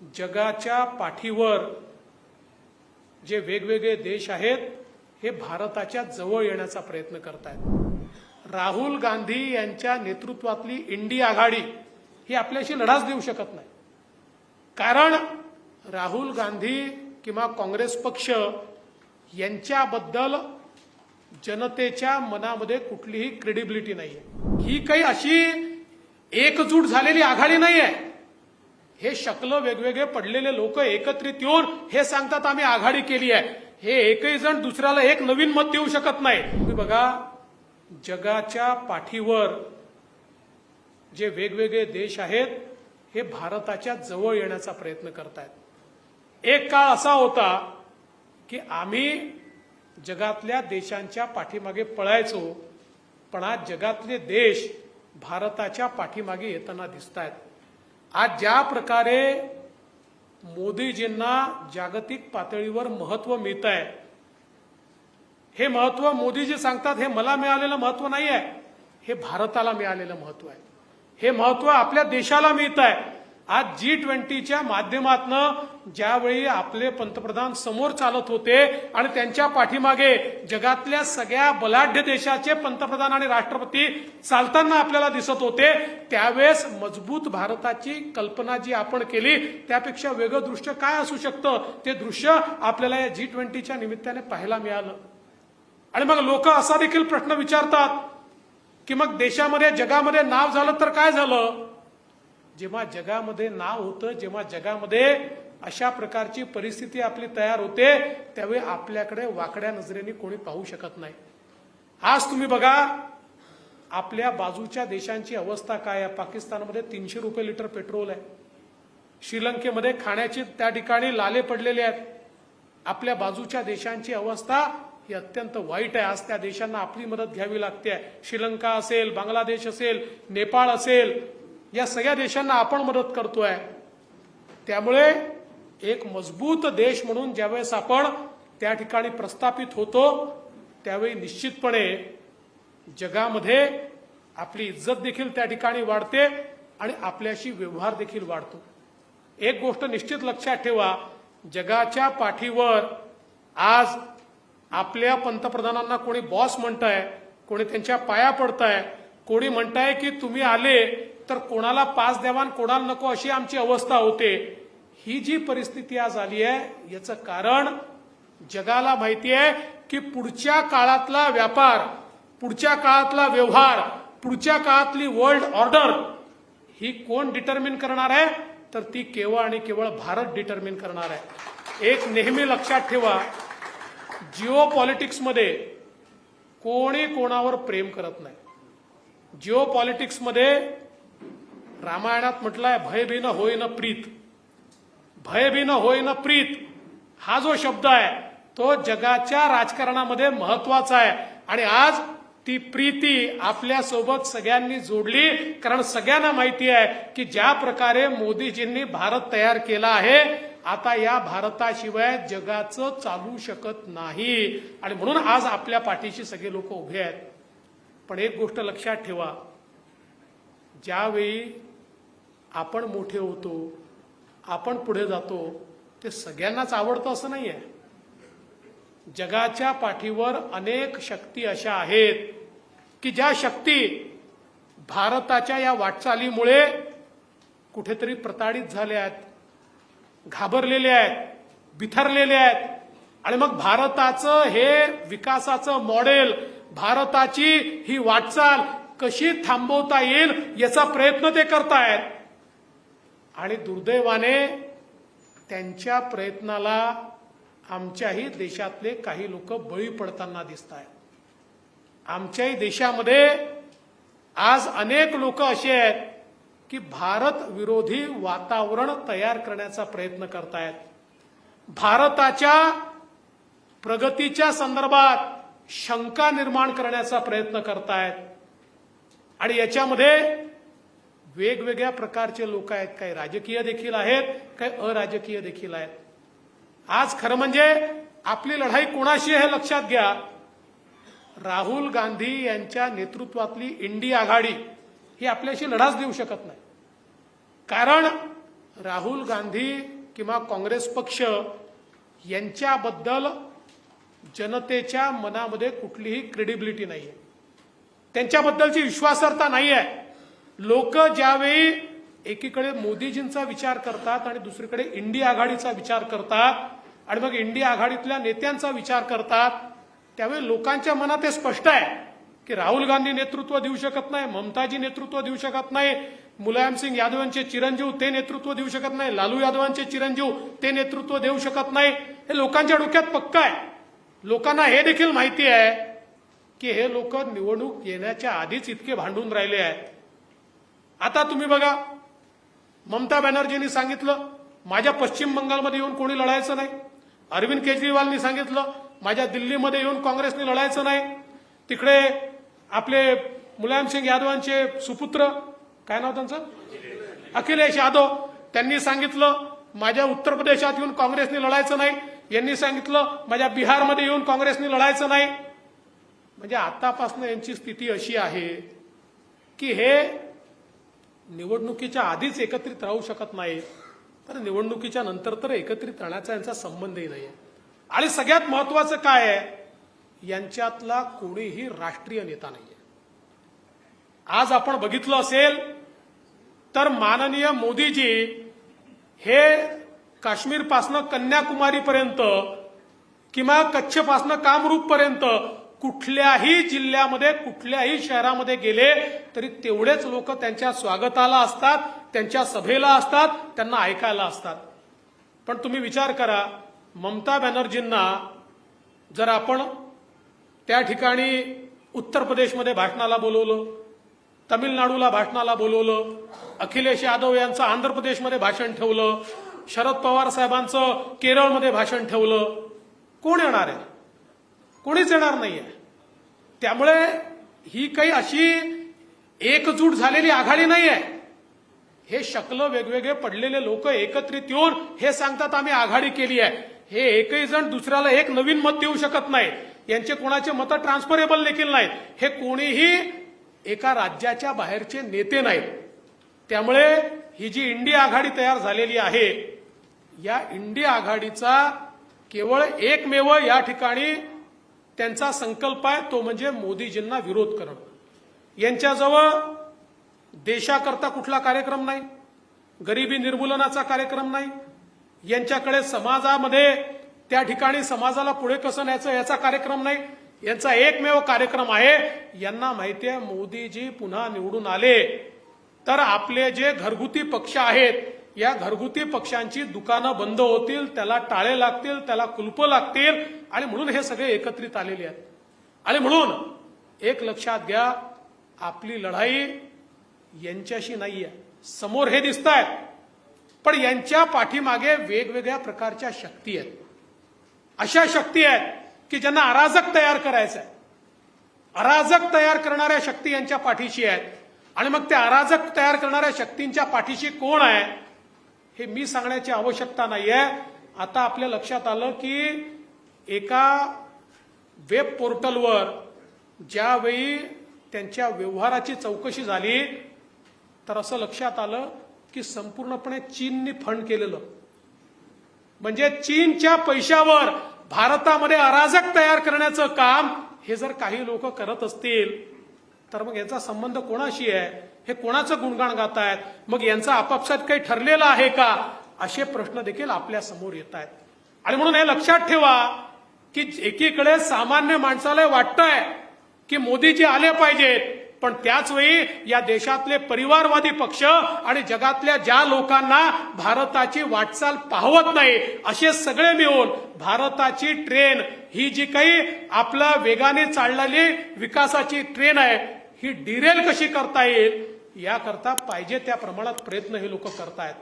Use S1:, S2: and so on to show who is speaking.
S1: जगाच्या पाठीवर जे वेगवेगळे देश आहेत हे भारताच्या जवळ येण्याचा प्रयत्न करत आहेत राहुल गांधी यांच्या नेतृत्वातली इंडिया आघाडी ही आपल्याशी लढाच देऊ शकत नाही. कारण राहुल गांधी किंवा काँग्रेस पक्ष यांच्याबद्दल जनतेच्या मनामध्ये कुठलीही क्रेडिबिलिटी आहे ही काही अशी एकजूट झालेली आघाडी नाही आहे हे शकल वेगवेगळे पडलेले लोक एकत्रित येऊन हे सांगतात आम्ही आघाडी केली आहे. हे एकही जण दुसऱ्याला एक नवीन मत देऊ शकत नाही. तुम्ही बघा जगाच्या पाठीवर जे वेगवेगळे देश आहेत हे भारताच्या जवळ येण्याचा प्रयत्न करतायत. एक काळ असा होता की आम्ही जगातल्या देशांच्या पाठीमागे पळायचो पण आज जगातले देश भारताच्या पाठीमागे येताना दिसत आहेत आज ज्या प्रकारे मोदीजींना जागतिक पातळीवर महत्त्व मिळत आहे हे महत्त्व मोदीजी सांगतात हे मला मिळालेलं महत्त्व नाही आहे हे भारताला मिळालेलं महत्त्व आहे. हे महत्त्व आपल्या देशाला मिळत आहे आज जी ट्वेंटीच्या माध्यमातनं ज्यावेळी आपले पंतप्रधान समोर चालत होते आणि त्यांच्या पाठीमागे जगातल्या सगळ्या बलाढ्य देशाचे पंतप्रधान आणि राष्ट्रपती चालताना आपल्याला दिसत होते त्यावेळेस मजबूत भारताची कल्पना जी आपण केली त्यापेक्षा वेगळं दृश्य काय असू शकतं? ते दृश्य आपल्याला या जी ट्वेंटीच्या निमित्ताने पाहायला मिळालं. आणि मग लोक असा देखील प्रश्न विचारतात की मग देशामध्ये जगामध्ये नाव झालं तर काय झालं? जेव्हा जगामध्ये नाव होतं जेव्हा जगामध्ये अशा प्रकारची परिस्थिती आपली तयार होते त्यावेळी आपल्याकडे वाकड्या नजरेने कोणी पाहू शकत नाही. आज तुम्ही बघा आपल्या बाजूच्या देशांची अवस्था काय आहे? पाकिस्तानमध्ये तीनशे रुपये लिटर पेट्रोल आहे. श्रीलंकेमध्ये खाण्याचे त्या ठिकाणी लाले पडलेले आहेत. आपल्या बाजूच्या देशांची अवस्था ही अत्यंत वाईट आहे. आज त्या देशांना आपली मदत घ्यावी लागते. श्रीलंका असेल बांगलादेश असेल नेपाळ असेल या सगळ्या देशांना आपण मदत करतोय. त्यामुळे एक मजबूत देश म्हणून ज्यावेळेस आपण त्या ठिकाणी प्रस्थापित होतो त्यावेळी निश्चितपणे जगामध्ये आपली इज्जत देखील त्या ठिकाणी वाढते आणि आपल्याशी व्यवहार देखील वाढतो. एक गोष्ट निश्चित लक्षात ठेवा जगाच्या पाठीवर आज आपल्या पंतप्रधानांना कोणी बॉस म्हणताय कोणी त्यांच्या पाया पडताय कोणी म्हणताय की तुम्ही आले तर कोणाला पास द्यावा आणि कोणाला नको अशी आमची अवस्था होते. ही जी परिस्थिती आज आली आहे याचं कारण जगाला माहिती आहे की पुढच्या काळातला व्यापार पुढच्या काळातला व्यवहार पुढच्या काळातली वर्ल्ड ऑर्डर ही कोण डिटर्मिन करणार आहे? तर ती केवळ आणि केवळ भारत डिटर्मिन करणार आहे. एक नेहमी लक्षात ठेवा जिओ पॉलिटिक्समध्ये कोणी कोणावर प्रेम करत नाही. जिओ पॉलिटिक्समध्ये रामायणात म्हटलंय भयभीन होईन प्रीत. भयभीन होईन प्रीत हा जो शब्द आहे तो जगाच्या राजकारणामध्ये महत्त्वाचा आहे. आणि आज ती प्रीती आपल्यासोबत सगळ्यांनी जोडली कारण सगळ्यांना माहिती आहे की ज्या प्रकारे मोदीजींनी भारत तयार केला आहे आता या भारताशिवाय जगाचं चालू शकत नाही. आणि म्हणून आज आपल्या पाठीशी सगळे लोक उभे आहेत. पण एक गोष्ट लक्षात ठेवा ज्यावेळी आपण मोठे होतो आपण पुढे जातो ते सगळ्यांनाच आवडतं असं नाही आहे जगाच्या पाठीवर अनेक शक्ती अशा आहेत की ज्या शक्ती भारताच्या या वाटचालीमुळे कुठेतरी प्रताडित झाल्या आहेत घाबरलेले आहेत बिथरलेले आहेत. आणि मग भारताचं हे विकासाचं मॉडेल भारताची ही वाटचाल कशी थांबवता येईल याचा प्रयत्न ते करतायत. आणि दुर्दैवाने त्यांच्या प्रयत्नाला आमच्याही देशातले काही लोक बळी पडताना दिसत आहेत आमच्याही देशामध्ये आज अनेक लोक असे आहेत की भारत विरोधी वातावरण तयार करण्याचा प्रयत्न करतायत. भारताच्या प्रगतीच्या संदर्भात शंका निर्माण करण्याचा प्रयत्न करतायत. आणि याच्यामध्ये वेगवेगळ्या प्रकारचे लोक आहेत. काही राजकीय देखील आहेत काही अराजकीय देखील आहेत. आज खरं म्हणजे आपली लढाई कोणाशी हे लक्षात घ्या. राहुल गांधी यांच्या नेतृत्वातली इंडिया आघाडी ही आपल्याशी लढाच देऊ शकत नाही. कारण राहुल गांधी किंवा काँग्रेस पक्ष यांच्याबद्दल जनतेच्या मनामध्ये कुठलीही क्रेडिबिलिटी नाही आहे त्यांच्याबद्दलची विश्वासार्हता नाही आहे लोक ज्यावेळी एकीकडे मोदीजींचा विचार करतात आणि दुसरीकडे इंडिया आघाडीचा विचार करतात आणि मग इंडिया आघाडीतल्या नेत्यांचा विचार करतात त्यावेळी लोकांच्या मनात हे स्पष्ट आहे की राहुल गांधी नेतृत्व देऊ शकत नाही ममताजी नेतृत्व देऊ शकत नाही मुलायमसिंग यादव यांचे चिरंजीव ते नेतृत्व देऊ शकत नाही लालू यादवांचे चिरंजीव ते नेतृत्व देऊ शकत नाही. हे लोकांच्या डोक्यात पक्क आहे. लोकांना हे देखील माहिती आहे की हे लोक निवडणूक येण्याच्या आधीच इतके भांडून राहिले आहेत. आता तुम्ही बघा ममता बॅनर्जींनी सांगितलं माझ्या पश्चिम बंगालमध्ये येऊन कोणी लढायचं नाही. अरविंद केजरीवालनी सांगितलं माझ्या दिल्लीमध्ये येऊन काँग्रेसने लढायचं नाही. तिकडे आपले मुलायमसिंग यादवांचे सुपुत्र काय नाव त्यांचं? अखिलेश यादव त्यांनी सांगितलं माझ्या उत्तर प्रदेशात येऊन काँग्रेसने लढायचं नाही. यांनी सांगितलं माझ्या बिहारमध्ये येऊन काँग्रेसने लढायचं नाही. म्हणजे आतापासून यांची स्थिती अशी आहे की हे निवडणुकीच्या आधीच एकत्रित राहू शकत नाही तर निवडणुकीच्या नंतर तर एकत्रित राहण्याचा यांचा संबंधही नाही आणि सगळ्यात महत्वाचं काय आहे? यांच्यातला कोणीही राष्ट्रीय नेता नाहीये. आज आपण बघितलं असेल तर माननीय मोदीजी हे काश्मीरपासनं कन्याकुमारीपर्यंत किंवा कच्छपासनं कामरूपपर्यंत कुठल्याही जिल्ह्यामध्ये कुठल्याही शहरामध्ये गेले तरी तेवढेच लोक त्यांच्या स्वागताला असतात त्यांच्या सभेला असतात त्यांना ऐकायला असतात. पण तुम्ही विचार करा ममता बॅनर्जींना जर आपण त्या ठिकाणी उत्तर प्रदेशमध्ये भाषणाला बोलवलं तमिळनाडूला भाषणाला बोलवलं अखिलेश यादव यांचं आंध्र प्रदेशमध्ये भाषण ठेवलं शरद पवार साहेबांचं केरळमध्ये भाषण ठेवलं कोण येणार आहे? कोणीच येणार नाहीये. त्यामुळे ही काही अशी एकजूट झालेली आघाडी नाही आहे हे शकल वेगवेगळे पडलेले लोक एकत्रित येऊन हे सांगतात आम्ही आघाडी केली आहे. हे एकही जण दुसऱ्याला एक नवीन मत देऊ शकत नाही यांचे कोणाचे मतं ट्रान्सफरेबल देखील नाहीत. हे कोणीही एका राज्याच्या बाहेरचे नेते नाहीत. त्यामुळे ही जी इंडिया आघाडी तयार झालेली आहे या इंडिया आघाडीचा केवळ एकमेव या ठिकाणी त्यांचा संकल्प आहे तो म्हणजे मोदीजींना विरोध करणं. यांच्याजवळ देशाकरता कुठला कार्यक्रम नाही गरिबी निर्मूलनाचा कार्यक्रम नाही यांच्याकडे समाजामध्ये त्या ठिकाणी समाजाला पुढे कसं न्यायचं याचा कार्यक्रम नाही यांचा एकमेव कार्यक्रम आहे यांना माहिती आहे मोदीजी पुन्हा निवडून आले. तर आपले जे घरगुती पक्ष आहेत या घरगुती पक्षांची दुकानं बंद होतील त्याला टाळे लागतील त्याला कुलप लागतील आणि म्हणून हे सगळे एकत्रित आलेले आहेत. आणि म्हणून एक लक्षात घ्या आपली लढाई यांच्याशी नाही आहे समोर हे दिसत आहेत पण यांच्या पाठीमागे वेगवेगळ्या प्रकारच्या शक्ती आहेत. अशा शक्ती आहेत की ज्यांना अराजक तयार करायचं आहे अराजक तयार करणाऱ्या शक्ती यांच्या पाठीशी आहेत. आणि मग त्या अराजक तयार करणाऱ्या शक्तींच्या पाठीशी कोण आहे? हे मी सांगण्याची आवश्यकता नाही आहे आता आपल्या लक्षात आलं की एका वेब पोर्टलवर ज्यावेळी त्यांच्या व्यवहाराची चौकशी झाली तर असं लक्षात आलं की संपूर्णपणे चीननी फंड केलेलं. म्हणजे चीनच्या पैशावर भारतामध्ये अराजक तयार करण्याचं काम हे जर काही लोक करत असतील तर मग याचा संबंध कोणाशी आहे? हे कोणाचं गुणगाण गात आहेत मग यांचा आपापसात काही ठरलेलं आहे का? असे प्रश्न देखील आपल्यासमोर येत आहेत आणि म्हणून हे लक्षात ठेवा की एकीकडे सामान्य माणसाला वाटतंय की मोदीजी आले पाहिजेत पण त्याच वेळी या देशातले परिवारवादी पक्ष आणि जगातल्या ज्या लोकांना भारताची वाटचाल पाहवत नाही असे सगळे मिळून भारताची ट्रेन ही जी काही आपला वेगाने चाललेली विकासाची ट्रेन आहे ही डिरेल कशी करता येईल याकरता पाहिजे त्या प्रमाणात प्रयत्न हे लोक करतायत.